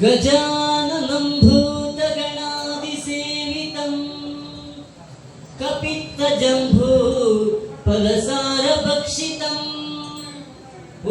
Gajah. कपित्तजम्भू फलसारभक्षितम्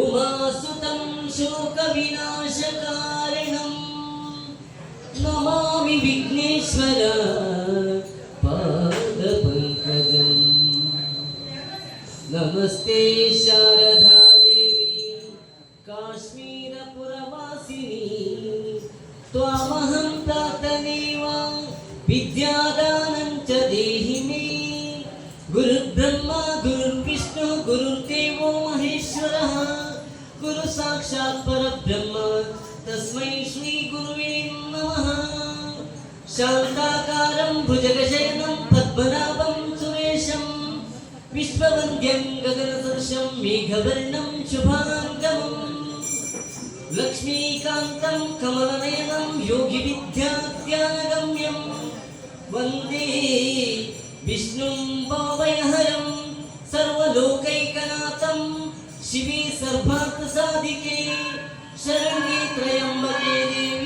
उमासुतं शोकविनाशकारिणम्। Namami Vighneshwar पादपङ्कजम्। नमस्ते शारदा काश्मीरपुरवासिनी। त्वामहं प्रार्थनेव साक्षात् परब्रह्म, तस्मै श्रीगुरुवे नमः। शान्ताकारं भुजगशयनं पद्मनाभं सुरेशम् विश्ववन्द्यं गगनसदृशं मेघवर्णं शुभाङ्गमम् लक्ष्मीकान्तं कमलनयनं योगिविद्याध्यानगम्यं वंदे विष्णुं भावयहरं सर्वलोकैकनाथं शिवे सर्वार्थसाधिके शरण्ये त्रयंबके देवी।